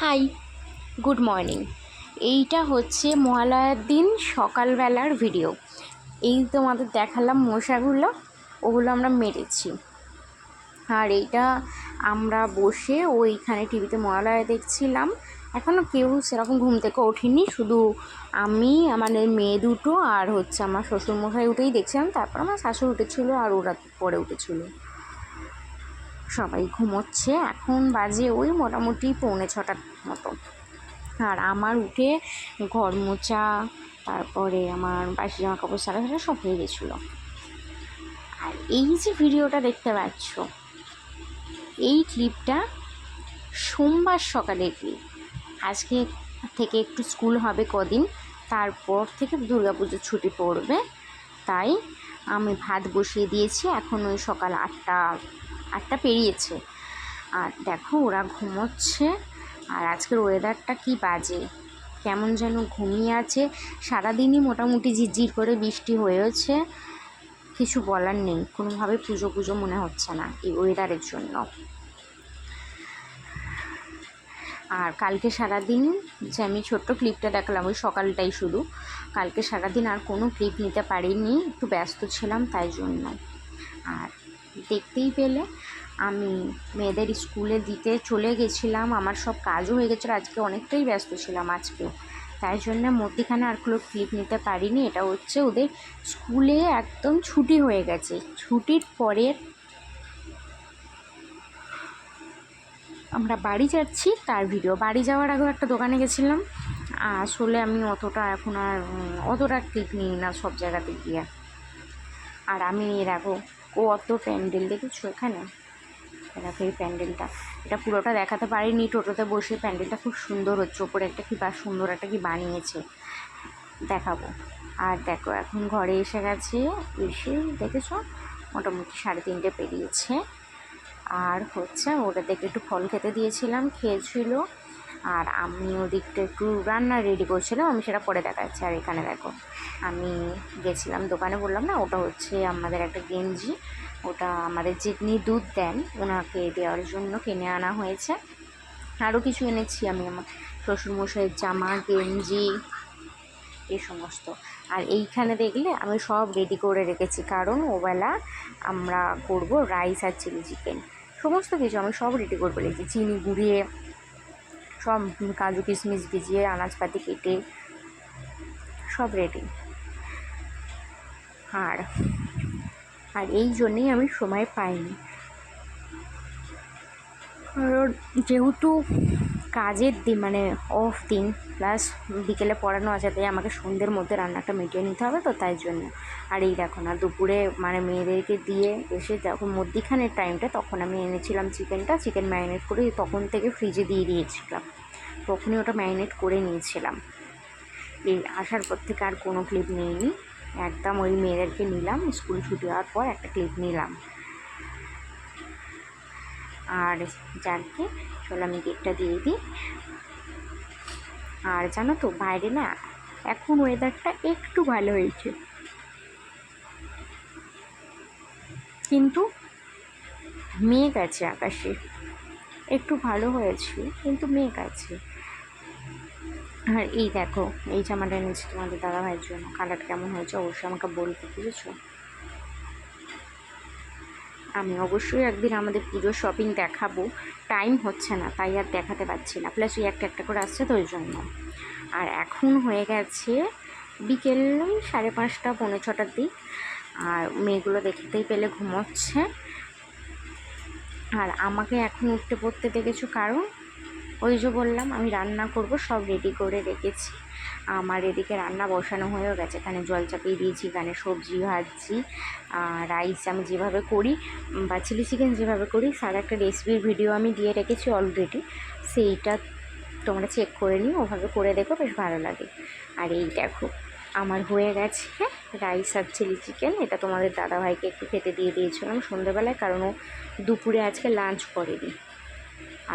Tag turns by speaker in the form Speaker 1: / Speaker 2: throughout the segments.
Speaker 1: High, good morning. এইটা হচ্ছে মহালয়ার দিন সকালবেলার ভিডিও। এই তোমাদের দেখালাম মশাগুলো, ওগুলো আমরা মেরেছি। আর এইটা আমরা বসে ওইখানে টিভিতে মহালয়া দেখছিলাম। এখনও কেউ সেরকম ঘুম থেকে ওঠেনি, শুধু আমি, আমাদের মেয়ে দুটো আর হচ্ছে আমার শ্বশুরমশাই উঠেই দেখছিলাম। তারপর আমার শাশুড়ি উঠেছিল আর ওরা পরে উঠেছিল। সবাই ঘুমোচ্ছে। এখন বাজে ওই মোটামুটি পৌনে ছটার মতো। আর আমার উঠে ঘর মোচা তারপরে আমার বাসি জামা কাপড় সারা সারা সব হয়ে গেছিল। আর এই যে ভিডিওটা দেখতে পাচ্ছ, এই ক্লিপটা সোমবার সকালের ক্লিপ আজকে থেকে একটু স্কুল হবে কদিন, তারপর থেকে দুর্গাপুজোর ছুটি পড়বে। তাই আমি ভাত বসিয়ে দিয়েছি। এখন ওই সকাল আটটা আটটা পেরিয়েছে। আর দেখো ওরা ঘুমোচ্ছে। আর আজকের ওয়েদারটা কি বাজে? কেমন যেন ঘুমিয়ে আছে। সারাদিনই মোটামুটি ঝিরঝির করে বৃষ্টি হয়েছে। কিছু বলার নেই। কোনোভাবে পুজো পুজো মনে হচ্ছে না এই ওয়েদারের জন্য। আর কালকে সারাদিন যে আমি ছোট্ট ক্লিপটা দেখালাম, ওই সকালটাই শুধু কালকে সারাদিন আর কোনো ক্লিপ নিতে পারিনি। একটু ব্যস্ত ছিলাম তাই জন্য। আর দেখতেই পেলে। আমি মেয়েদের স্কুলে দিতে চলে গেছিলাম। আমার সব কাজও হয়ে গেছিল। আজকে অনেকটাই ব্যস্ত ছিলাম আজকে। তাই জন্য মধ্যিখানে আর কোনো ক্লিপ নিতে পারিনি। এটা হচ্ছে ওদের স্কুলে একদম ছুটি হয়ে গেছে। ছুটির পরের আমরা বাড়ি যাচ্ছি, তার ভিডিও বাড়ি যাওয়ার আগেও একটা দোকানে গেছিলাম। আসলে আমি অতটা এখন আর অতটা ক্লিপ নিই না সব জায়গাতে গিয়ে। আর আমি দেখো ও অত প্যান্ডেল দেখেছ এখানে? দেখো এই প্যান্ডেলটা। এটা পুরোটা দেখাতে পারিনি, টোটোতে বসে প্যান্ডেলটা খুব সুন্দর হচ্ছে। ওপরে একটা কি বা সুন্দর একটা কি বানিয়েছে। দেখাবো। আর দেখো, এখন ঘরে এসে গেছে, এসে দেখেছ? মোটামুটি সাড়ে তিনটে পেরিয়েছে। আর হচ্ছে, ওটা দেখে একটু ফল খেতে দিয়েছিলাম, খেয়েছিল। আর আমি ওদিকটা একটু রান্না রেডি করছিলাম, আমি সেটা পরে দেখাচ্ছি। আর এখানে দেখো, আমি গেছিলাম দোকানে, বললাম না, ওটা হচ্ছে আমাদের একটা গেঞ্জি, ওটা আমাদের যিনি দুধ দেন, ওনাকে দেওয়ার জন্য কিনে আনা হয়েছে। আরও কিছু এনেছি আমি, আমার শ্বশুরমশাইয়ের জামা, গেঞ্জি, এই সমস্ত। আর এইখানে দেখলে আমি সব রেডি করে রেখেছি, কারণ ওবেলা আমরা করব রাইস আর চিলি চিকেন সমস্ত কিছু আমি সব রেডি করে ফেলেছি, চিনি গুঁড়িয়ে সব কাজু কিশমিশ ভিজিয়ে আনাজপাতি কেটে সব রেডি আর আর এই জন্যেই আমি সময় পাইনি। কারণ যেহেতু কাজের দিন মানে অফ দিন প্লাস বিকেলে পড়ানো আছে, তাই আমাকে সন্ধ্যের মধ্যে রান্নাটা মিটিয়ে নিতে হবে তো তাই জন্য। আর এই দেখো না, দুপুরে মানে মেয়েদেরকে দিয়ে এসে যখন মধ্যিখানের টাইমটা তখন আমি এনেছিলাম চিকেনটা চিকেন ম্যারিনেট করে তখন থেকে ফ্রিজে দিয়ে দিয়েছিলাম। তখনই ওটা ম্যারিনেট করে নিয়েছিলাম। এই আসার পর থেকে আর কোনো ক্লিপ নিইনি। একদম ওই মেয়েদেরকে নিলাম, স্কুল ছুটি হওয়ার পর একটা ক্লিপ নিলাম। আর যাকে চলো আমি গেটটা দিয়ে দিই। আর জানো তো, বাইরে না এখন ওয়েদারটা একটু ভালো হয়েছে। কিন্তু মেঘ আছে আকাশে। একটু ভালো হয়েছে, কিন্তু মেঘ আছে। আর এই দেখো, এই জামাটা এনেছি তোমাদের দাদা ভাইয়ের জন্য। কালার কেমন হয়েছে অবশ্যই আমাকে বলতে বুঝেছ? আমি অবশ্যই একদিন আমাদের পুজোর শপিং দেখাবো। টাইম হচ্ছে না, তাই আর দেখাতে পারছি না। প্লাস ওই একটা একটা করে আসছে তো ওই জন্য। আর এখন হয়ে গেছে বিকেল সাড়ে পাঁচটা, পৌনে ছটার দিক। আর মেয়েগুলো দেখতেই পেলে ঘুমোচ্ছে। আর আমাকে এখন উঠতে পড়তে দেখেছ কারণ? ওই যে বললাম, আমি রান্না করব, সব রেডি করে রেখেছি। আমার এদিকে রান্না বসানো হয়েও গেছে। এখানে জল চাপিয়ে দিয়েছি, এখানে সবজি ভাজছি রাইস আমি যেভাবে করি বা চিলি চিকেন যেভাবে করি, তার একটা রেসিপির ভিডিও আমি দিয়ে রেখেছি অলরেডি সেইটা তোমরা চেক করে নিও, ওভাবে করে দেখো, বেশ ভালো লাগে। আর এই দেখো, আমার হয়ে গেছে রাইস আর চিলি চিকেন এটা তোমাদের দাদাভাইকে একটু খেতে দিয়ে দিয়েছিলাম সন্ধ্যেবেলায় কারণ ও দুপুরে আজকে লাঞ্চ করেনি।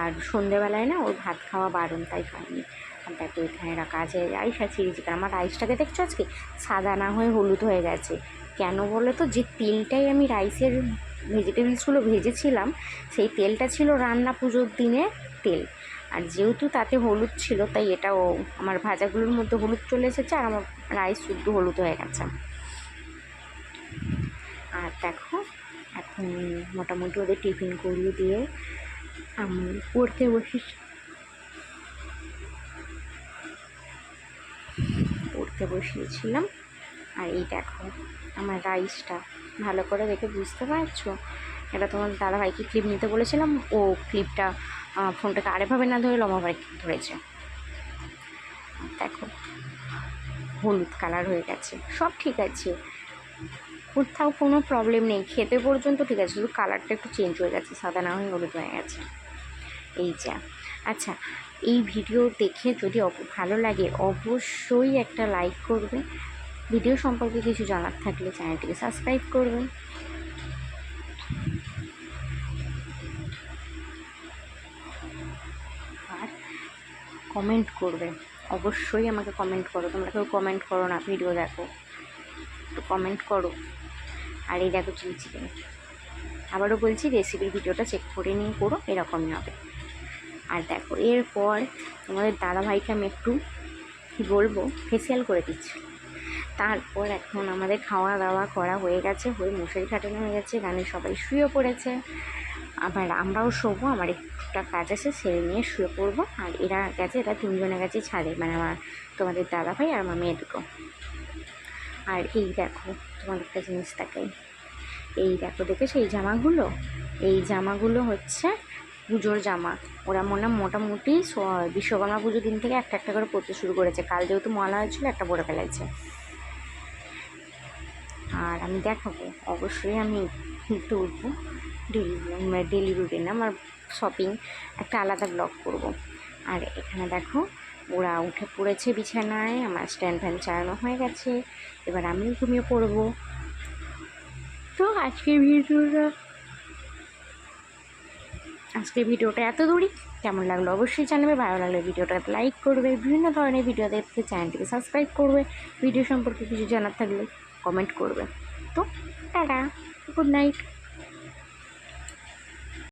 Speaker 1: আর সন্ধেবেলায় না ওর ভাত খাওয়া বারণ, তাই খায়নি আর দেখো এখানে রাখা আছে রাইস চিকেন আমার রাইসটাকে দেখছ আজকে? সাদা না হয়ে হলুদ হয়ে গেছে। কেন বলে তো? যে তেলটাই আমি রাইসের ভেজিটেবলসগুলো ভেজেছিলাম, সেই তেলটা ছিল রান্না পুজোর দিনে তেল। আর যেহেতু তাতে হলুদ ছিল, তাই এটাও আমার ভাজাগুলোর মধ্যে হলুদ চলে এসেছে আর আমার রাইস শুদ্ধ হলুদ হয়ে গেছে। আর দেখো, এখন মোটামুটি ওদের টিফিন করিয়ে দিয়ে আমি পড়তে বসেছি। পড়তে বসিয়েছিলাম। আর এই দেখো, আমার রাইসটা ভালো করে দেখে বুঝতে পারছ? এটা তোমার দাদাভাইকে ক্লিপ নিতে বলেছিলাম। ও ক্লিপটা ফোনটাকে আরেভাবে না ধরে লম্বাভাবে ধরেছে। দেখো, হলুদ কালার হয়ে গেছে। সব ঠিক আছে। কোথাও কোনো প্রবলেম নেই। খেতে পর্যন্ত ঠিক আছে, শুধু কালারটা একটু চেঞ্জ হয়ে গেছে, সাদা না হয়ে হলুদ হয়ে গেছে। এই যা। আচ্ছা এই ভিডিও দেখে যদি ভালো লাগে, অবশ্যই একটা লাইক করবে। ভিডিও সম্পর্কে কিছু জানার থাকলে চ্যানেলটিকে সাবস্ক্রাইব করবে। আর কমেন্ট করবে। অবশ্যই আমাকে কমেন্ট করো। তোমরা কেউ কমেন্ট করো না ভিডিও দেখো। একটু কমেন্ট করো। আর এই দেখো চিলি চিকেন আবারও বলছি রেসিপির ভিডিওটা চেক করে নিয়ে করো, এরকমই হবে। আর দেখো, এরপর তোমাদের দাদাভাইকে আমি একটু কী বলব ফেসিয়াল করে দিচ্ছি। তারপর এখন আমাদের খাওয়া দাওয়া করা হয়ে গেছে, হয়ে মশারি খাটানো হয়ে গেছে গানে সবাই শুয়ে পড়েছে। আবার আমরাও শোবো, আমার একটা কাজ আছে, সেরে নিয়ে শুয়ে পড়ব। আর এরা গেছে, এরা তিনজনে গেছে ছাড়ে মানে আমার তোমাদের দাদা ভাই আর আমার মেয়ে দুটো। আর এই দেখো তোমার একটা জিনিস দেখাই। এই দেখো, দেখে সেই জামাগুলো? এই জামাগুলো হচ্ছে পুজোর জামা। ওরা মনে মোটামুটি বিশ্বকর্মা পুজো দিন থেকে একটা একটা করে পরতে শুরু করেছে। কাল যেহেতু মলা হয়েছিল, একটা পরে ফেলেছে। আর আমি দেখাবো। অবশ্যই আমি তুলবো ডেলি মানে ডেলি রুটিন, আমার শপিং, একটা আলাদা ব্লগ করব। আর এখানে দেখো ওরা উঠে পড়েছে বিছানায়, আমার স্ট্যান্ড ফ্যান চালানো হয়ে গেছে, এবার আমিও ঘুমিয়ে পড়ব। তো আজকের ভিডিওটা আজকের ভিডিওটা এত দূরই। কেমন লাগল অবশ্যই জানাবে, ভালো লাগলে ভিডিওটা লাইক করবে, বিভিন্ন ধরনের ভিডিও দেখতে চ্যানেলটিকে সাবস্ক্রাইব করবে ভিডিও সম্পর্কে কিছু জানার থাকলে কমেন্ট করবে। তো, টাটা গুড নাইট